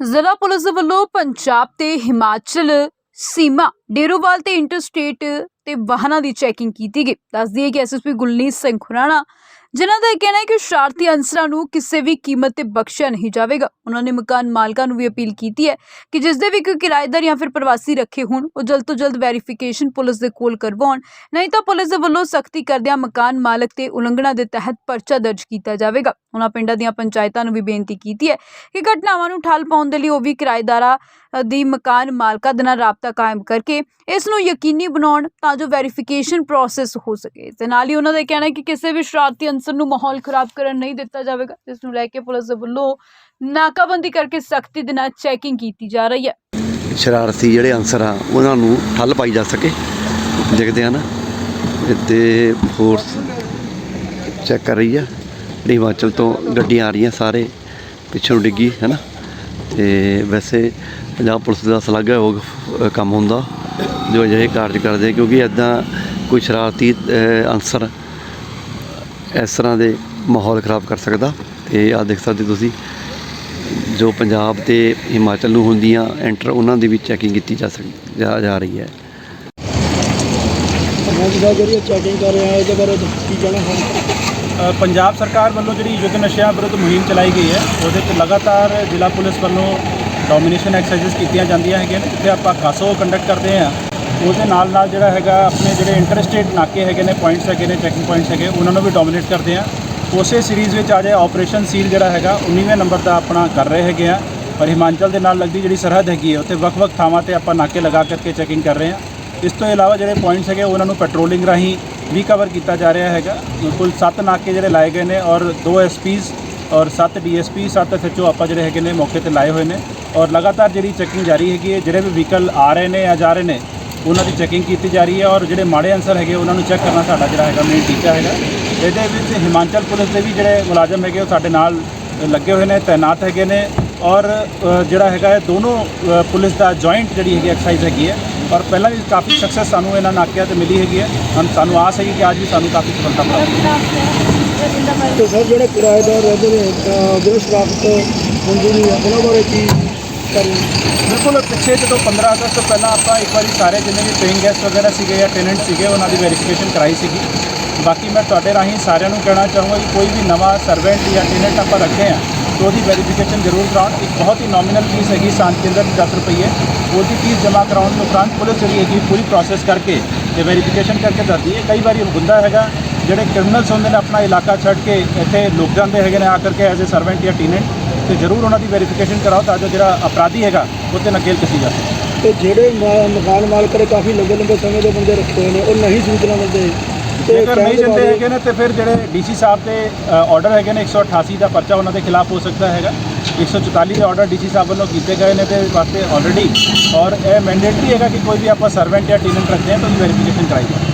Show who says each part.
Speaker 1: ਜ਼ਿਲ੍ਹਾ ਪੁਲਿਸ ਵੱਲੋਂ ਪੰਜਾਬ ਤੇ ਹਿਮਾਚਲ ਸੀਮਾ, ਡੇਰੋਵਾਲ ਤੇ ਇੰਟਰਸਟੇਟ ਤੇ ਵਾਹਨਾਂ ਦੀ ਚੈਕਿੰਗ ਕੀਤੀ ਗਈ। ਦੱਸਦੀ ਹੈ ਕਿ ਐਸਐਸਪੀ ਗੁਲਨੀਤ ਸਿੰਘ ਖੁਰਾਣਾ, ਜਿਨ੍ਹਾਂ ਦਾ ਇਹ ਕਹਿਣਾ ਹੈ ਕਿ ਸ਼ਰਾਰਤੀ ਅਨਸਰਾਂ ਨੂੰ ਕਿਸੇ ਵੀ ਕੀਮਤ ਤੇ ਬਖਸ਼ਿਆ ਨਹੀਂ ਜਾਵੇਗਾ। ਉਹਨਾਂ ਨੇ ਮਕਾਨ ਮਾਲਕਾਂ ਨੂੰ ਵੀ ਅਪੀਲ ਕੀਤੀ ਹੈ ਕਿ ਜਿਸ ਦੇ ਵੀ ਕੋਈ ਕਿਰਾਏਦਾਰ ਜਾਂ ਫਿਰ ਪ੍ਰਵਾਸੀ ਰੱਖੇ ਹੋਣ, ਉਹ ਜਲਦ ਤੋਂ ਜਲਦ ਵੈਰੀਫਿਕੇਸ਼ਨ ਪੁਲਿਸ ਦੇ ਕੋਲ ਕਰਵਾਉਣ। ਨਹੀਂ ਤਾਂ ਪੁਲਿਸ ਦੇ ਵੱਲੋਂ ਸਖਤੀ ਕਰਦਿਆਂ ਮਕਾਨ ਮਾਲਕ ਤੇ ਉਲੰਘਣਾ ਦੇ ਤਹਿਤ ਪਰਚਾ ਦਰਜ ਕੀਤਾ ਜਾਵੇਗਾ। ਉਹਨਾਂ ਪਿੰਡਾਂ ਦੀਆਂ ਪੰਚਾਇਤਾਂ ਨੂੰ ਵੀ ਬੇਨਤੀ ਕੀਤੀ ਹੈ ਕਿ ਘਟਨਾਵਾਂ ਨੂੰ ਠੱਲ ਪਾਉਣ ਦੇ ਲਈ ਉਹ ਵੀ ਕਿਰਾਏਦਾਰਾਂ ਦੀ ਮਕਾਨ ਮਾਲਕਾਂ ਦੇ ਨਾਲ ਰਾਬਤਾ ਕਾਇਮ ਕਰਕੇ ਇਸ ਨੂੰ ਯਕੀਨੀ ਬਣਾਉਣ ਤਾਂ ਜੋ ਵੈਰੀਫਿਕੇਸ਼ਨ ਪ੍ਰੋਸੈਸ ਹੋ ਸਕੇ। ਤੇ ਨਾਲ ਹੀ ਉਹਨਾਂ ਦਾ ਕਹਿਣਾ ਹੈ ਕਿ ਕਿਸੇ ਵੀ ਸ਼ਰਾਰਤੀ ਅਨਸਰ ਨੂੰ ਮਾਹੌਲ ਖਰਾਬ ਕਰਨ ਨਹੀਂ ਦਿੱਤਾ ਜਾਵੇਗਾ ਇਸ ਨੂੰ ਲੈ ਕੇ ਪੁਲਿਸ ਦੇ ਵੱਲੋਂ ਨਾਕਾਬੰਦੀ ਕਰਕੇ ਸਖਤੀ ਦੇ ਨਾਲ ਚੈਕਿੰਗ ਕੀਤੀ ਜਾ ਰਹੀ ਹੈ।
Speaker 2: ਸ਼ਰਾਰਤੀ ਜਿਹੜੇ ਅਨਸਰ ਆ, ਉਹਨਾਂ ਨੂੰ ਠੱਲ ਪਾਈ ਜਾ ਸਕੇ, ਦੇਖਦੇ ਆ ਨਾ। ਤੇ ਫੋਰਸ ਚੈੱਕ ਕਰ ਰਹੀ ਆ। ਜਿਹੜੀ ਹਿਮਾਚਲ ਤੋਂ ਗੱਡੀਆਂ ਆ ਰਹੀਆਂ ਸਾਰੇ ਪਿੱਛੋਂ ਡਿੱਗੀ ਹੈ ਨਾ ਤੇ ਵੈਸੇ ਪੰਜਾਬ ਪੁਲਿਸ ਦਾ ਸ਼ਲਾਘਾਯੋਗ ਅ, ਕੰਮ ਹੁੰਦਾ ਜੋ ਅਜਿਹੇ ਕਾਰਜ ਕਰਦੇ ਕਿਉਂਕਿ ਇਦਾਂ ਕੋਈ ਸ਼ਰਾਰਤੀ ਅਨਸਰ ਇਸ ਤਰ੍ਹਾਂ ਦੇ ਮਾਹੌਲ ਖਰਾਬ ਕਰ ਸਕਦਾ। ਤੇ ਆ ਦੇਖ ਸਕਦੇ ਤੁਸੀਂ ਜੋ ਪੰਜਾਬ ਤੇ ਹਿਮਾਚਲ ਨੂੰ ਹੁੰਦੀਆਂ ਐਂਟਰ ਉਹਨਾਂ ਦੀ ਵੀ ਚੈਕਿੰਗ ਕੀਤੀ ਜਾ ਸਕਦੀ ਜਾ ਰਹੀ ਹੈ।
Speaker 3: ਜਿਹੜੀ ਚੈਕਿੰਗ ਕਰ ਰਹੇ ਇਹਦੇ ਬਾਰੇ ਕੀ ਕਹਿਣਾ ਹੈ?
Speaker 4: ਪੰਜਾਬ ਸਰਕਾਰ ਵੱਲੋਂ ਜਿਹੜੀ ਯੁੱਧ ਨਸ਼ਿਆਂ ਵਿਰੁੱਧ ਮੁਹਿੰਮ ਚਲਾਈ ਗਈ ਹੈ, ਉਹਦੇ 'ਚ ਲਗਾਤਾਰ ਜ਼ਿਲ੍ਹਾ ਪੁਲਿਸ ਵੱਲੋਂ ਡੋਮੀਨੇਸ਼ਨ ਐਕਸਰਸਾਈਜ਼ ਕੀਤੀਆਂ ਜਾਂਦੀਆਂ ਹੈਗੀਆਂ ਨੇ, ਜਿੱਥੇ ਆਪਾਂ ਖਾਸੋ ਕੰਡਕਟ ਕਰਦੇ ਆ ਉਹਦੇ ਨਾਲ ਨਾਲ ਜਿਹੜਾ ਹੈਗਾ ਆਪਣੇ ਜਿਹੜੇ ਇੰਟਰਸਟੇਟ ਨਾਕੇ ਹੈਗੇ ਨੇ ਪੁਆਇੰਟਸ ਹੈਗੇ ਨੇ ਚੈਕਿੰਗ ਪੁਆਇੰਟਸ ਹੈਗੇ, ਉਹਨਾਂ ਨੂੰ ਵੀ ਡੋਮੀਨੇਟ ਕਰਦੇ ਆ ਉਸੇ ਸੀਰੀਜ਼ ਵਿੱਚ ਅੱਜ ਆਪਰੇਸ਼ਨ ਸੀਲ ਜਿਹੜਾ ਹੈਗਾ 19ਵੇਂ ਨੰਬਰ ਦਾ ਆਪਣਾ ਕਰ ਰਹੇ ਹੈਗੇ ਆ ਪਰ ਹਿਮਾਚਲ ਦੇ ਨਾਲ ਲੱਗਦੀ ਜਿਹੜੀ ਸਰਹੱਦ ਹੈਗੀ ਹੈ, ਉੱਥੇ ਵੱਖ-ਵੱਖ ਥਾਵਾਂ ਤੇ ਆਪਾਂ ਨਾਕੇ ਲਗਾ ਕਰਕੇ ਚੈਕਿੰਗ ਕਰ ਰਹੇ ਆ ਇਸ ਤੋਂ ਇਲਾਵਾ ਜਿਹੜੇ ਪੁਆਇੰਟਸ ਹੈਗੇ, ਉਹਨਾਂ ਨੂੰ ਪੈਟਰੋਲਿੰਗ ਰਾਹੀਂ ਵੀ ਕਵਰ ਕੀਤਾ ਜਾ ਰਿਹਾ ਹੈਗਾ। ਕੁੱਲ 7 ਨਾਕੇ ਜਿਹੜੇ ਲਾਏ ਗਏ ਨੇ ਔਰ 2 ਐਸਪੀਸ ਔਰ 7 ਡੀਐਸਪੀ 7 ਐਸਐਚਓ ਆਪਾਂ ਜਿਹੜੇ ਹੈਗੇ ਨੇ ਮੌਕੇ ਤੇ ਲਾਏ ਹੋਏ ਨੇ। ਔਰ ਲਗਾਤਾਰ ਜਿਹੜੀ ਚੈਕਿੰਗ ਜਾਰੀ ਹੈਗੀ ਹੈ, ਜਿਹੜੇ ਵੀ ਵਹੀਕਲ ਆ ਰਹੇ ਨੇ ਜਾਂ ਜਾ ਰਹੇ ਨੇ, ਉਹਨਾਂ ਦੀ ਚੈਕਿੰਗ ਕੀਤੀ ਜਾ ਰਹੀ ਹੈ ਔਰ ਜਿਹੜੇ ਮਾੜੇ ਅਨਸਰ ਹੈਗੇ ਉਹਨਾਂ ਨੂੰ ਚੈੱਕ ਕਰਨਾ ਸਾਡਾ ਜਿਹੜਾ ਹੈਗਾ ਮੇਨ ਟੀਚਾ ਹੈਗਾ। ਇਹਦੇ ਵਿੱਚ ਹਿਮਾਚਲ ਪੁਲਿਸ ਦੇ ਵੀ ਜਿਹੜੇ ਮੁਲਾਜ਼ਮ ਹੈਗੇ ਉਹ ਸਾਡੇ ਨਾਲ ਲੱਗੇ ਹੋਏ ਨੇ ਤਾਇਨਾਤ ਹੈਗੇ ਨੇ ਔਰ ਜਿਹੜਾ ਹੈਗਾ ਹੈ ਦੋਨੋਂ ਪੁਲਿਸ ਦਾ ਜੁਆਇੰਟ ਜਿਹੜੀ ਹੈਗੀ ਐਕਸਰਸਾਈਜ਼ ਹੈਗੀ ਹੈ ਔਰ ਪਹਿਲਾਂ ਵੀ ਕਾਫੀ ਸਕਸੈਸ ਸਾਨੂੰ ਇਹਨਾਂ ਨਾਕਿਆਂ ਤੇ ਮਿਲੀ ਹੈਗੀ ਹੈ। ਹੁਣ ਸਾਨੂੰ ਆਸ ਹੈਗੀ ਕਿ ਅੱਜ ਵੀ ਸਾਨੂੰ ਕਾਫੀ ਸਫਲਤਾ ਪ੍ਰਾਪਤ
Speaker 3: ਤੇ ਸਰ ਜਿਹੜੇ ਕਿਰਾਏਦਾਰ ਰਹਿੰਦੇ ਨੇ ਜਿਹੜੇ ਸ਼ਰਾਰਤ ਹੁੰਦੀ ਨਹੀਂ ਹੈ ਉਹਨਾਂ ਬਾਰੇ ਕੀ
Speaker 4: ਬਿਲਕੁਲ ਪਿੱਛੇ ਜਦੋਂ 15 ਅਗਸਤ ਤੋਂ ਪਹਿਲਾਂ ਆਪਾਂ ਇੱਕ ਵਾਰੀ ਸਾਰੇ ਜਿੰਨੇ ਵੀ ਪੇਇੰਗ ਗੈਸਟ ਵਗੈਰਾ ਸੀਗੇ ਜਾਂ ਟੈਨੈਂਟ ਸੀਗੇ ਉਹਨਾਂ ਦੀ ਵੈਰੀਫਿਕੇਸ਼ਨ ਕਰਾਈ ਸੀਗੀ। ਬਾਕੀ ਮੈਂ ਤੁਹਾਡੇ ਰਾਹੀਂ ਸਾਰਿਆਂ ਨੂੰ ਕਹਿਣਾ ਚਾਹੂੰਗਾ ਕਿ ਕੋਈ ਵੀ ਨਵਾਂ ਸਰਵੈਂਟ ਜਾਂ ਟੈਨੈਂਟ ਆਪਾਂ ਰੱਖਦੇ ਆ ਤਾਂ ਉਹਦੀ ਵੈਰੀਫਿਕੇਸ਼ਨ ਜ਼ਰੂਰ ਕਰਾਉਣ। ਇੱਕ ਬਹੁਤ ਹੀ ਨੋਮੀਨਲ ਫੀਸ ਹੈਗੀ, ਸਾਂਝ ਕੇਂਦਰ ਦੀ 10 ਰੁਪਏ। ਉਹਦੀ ਫੀਸ ਜਮ੍ਹਾਂ ਕਰਾਉਣ ਤੋਂ ਉਪਰੰਤ ਪੁਲਿਸ ਜਿਹੜੀ ਹੈਗੀ, ਪੂਰੀ ਪ੍ਰੋਸੈਸ ਕਰਕੇ ਤੇ ਵੈਰੀਫਿਕੇਸ਼ਨ ਕਰਕੇ ਦੱਸਦੀ ਹੈ। ਕਈ ਵਾਰੀ ਹੁੰਦਾ ਹੈਗਾ, ਜਿਹੜੇ ਕ੍ਰਿਮੀਨਲਸ ਹੁੰਦੇ ਨੇ, ਆਪਣਾ ਇਲਾਕਾ ਛੱਡ ਕੇ ਇੱਥੇ ਲੋਕ ਜਾਂਦੇ ਹੈਗੇ ਨੇ, ਆ ਕਰਕੇ ਐਜ਼ ਅ ਸਰਵੈਂਟ ਜਾਂ ਟੈਨੈਂਟ ਤੇ ਜ਼ਰੂਰ ਉਹਨਾਂ ਦੀ ਵੈਰੀਫਿਕੇਸ਼ਨ ਕਰਾਓ ਤਾਂ ਜੋ ਜਿਹੜਾ ਅਪਰਾਧੀ ਹੈਗਾ, ਉਹ 'ਤੇ ਨਕੇਲ ਕਸੀ ਜਾ ਸਕੇ।
Speaker 3: ਤੇ ਜਿਹੜੇ ਮਕਾਨ ਮਾਲਕ ਨੇ ਕਾਫੀ ਲੰਬੇ ਲੰਬੇ ਸਮੇਂ ਦੇ ਬੰਦੇ ਰੱਖੇ ਹੋਏ ਨੇ, ਉਹ ਨਹੀਂ ਸੂਚਨਾ ਦਿੰਦੇ।
Speaker 4: ਜੇਕਰ ਨਹੀਂ ਦਿੰਦੇ ਹੈਗੇ ਨੇ ਤੇ ਫਿਰ ਜਿਹੜੇ ਡੀਸੀ ਸਾਹਿਬ ਦੇ ਆਰਡਰ ਹੈਗੇ ਨੇ 188 ਦਾ ਪਰਚਾ ਉਹਨਾਂ ਦੇ ਖਿਲਾਫ ਹੋ ਸਕਦਾ ਹੈਗਾ। 144 ਦੇ ਆਰਡਰ ਡੀਸੀ ਸਾਹਿਬ ਵੱਲੋਂ ਕੀਤੇ ਗਏ ਨੇ ਤੇ ਵਾਸਤੇ ਆਲਰੇਡੀ ਔਰ ਇਹ ਮੈਂਡੇਟਰੀ ਹੈਗਾ ਕਿ ਕੋਈ ਵੀ ਆਪਾਂ ਸਰਵੈਂਟ ਜਾਂ ਟੈਨੈਂਟ ਰੱਖਦੇ ਹਾਂ ਤਾਂ ਉਹਦੀ ਵੈਰੀਫਿਕੇਸ਼ਨ ਕਰਾਈ ਜਾਵੇ।